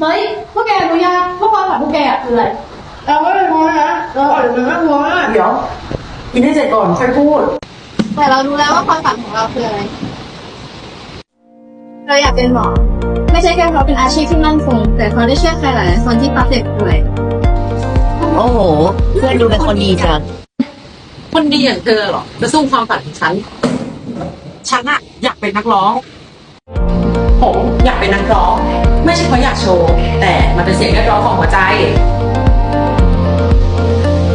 เฮ้ยพวกแกรู้ยังว่าความฝันพวกแกอะคืออะไรเราไม่รู้นะเราอาจจะเป็นแม่ครัวนะเดี๋ยวกินให้เสร็จก่อนค่อยพูด แต่เรารู้แล้วว่าความฝันของเราคืออะไร เราอยากเป็นหมอ ไม่ใช่แค่เพราะเป็นอาชีพที่มั่นคง แต่เพราะได้ช่วยใครหลายๆคนที่พักเจ็บป่วย โอ้โห เพื่อนดูเป็นคนดีจัง คนดีอย่างเธอเหรอจะสู้ความฝันของฉัน ฉันอะอยากเป็นนักร้อง ผมอยากเป็นนักร้อง ไม่ใช่เพราะอยากโชว์ แต่มันเป็นเสียงเรียกร้องของหัวใจ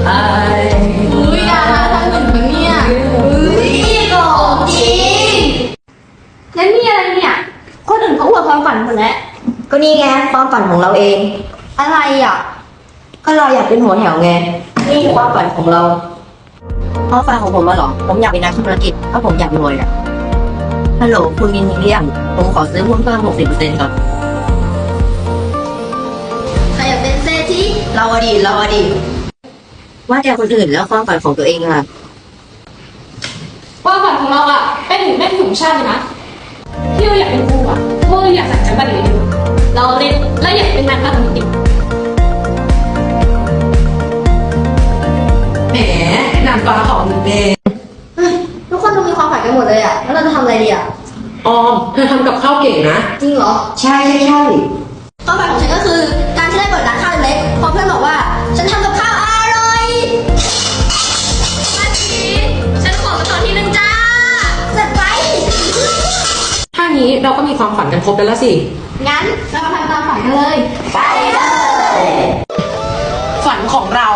ไอ้อุ้ยอย่าทำเหมือนกันเนี่ยนี่ก็จริงแล้วนี่อะไรเนี่ยคนอื่นเขาอวดความฝันหมดแล้ว ก็นี่ไงความฝันของเราเอง อะไรอะ ก็เราอยากเป็นหัวแถวไง นี่คือความฝันของเราความฝันของผมอะเหรอ ผมอยากเป็นนักธุรกิจถ้าผมอยากรวยอะ ฮัลโหลคุณยินดีหรือยังผมขอซื้อหุ้นเพิ่มหกสิบเปอร์เซ็นต์ครับใครอยากเป็นเศรษฐีเราอดีตเราอดีตว่าแต่คนอื่นแล้วความฝันของตัวเองอะความฝันของเราอะเป็นถึงแม่ถึงชาติเลยนะ ที่เราอยากเป็นครูอะเพราะเราอยากสั่งจังบัตรเลยเราเล่นและอยากเป็นนักการเมืองแหมนางฟ้าของหนึ่งเดย์ทุกคนดูมีความฝันกันหมดเลยอะแล้วเราจะทำอะไรดีอะ ออมเธอทำกับข้าวเก่งนะ จริงเหรอ ใช่ใช่ใช่ความฝันของฉันก็คือการที่ได้เปิดร้านข้าวเล็กๆเพราะเพื่อนบอกว่า ฉันทำกับข้าวอร่อยมาทีฉันขอมาตอนที่หนึ่งจ้าจัดไป ถ้างี้เราก็มีความฝันกันครบแล้วละสิ งั้นเรามาทำตามฝันกันเลย ไปเลย ฝันของเรา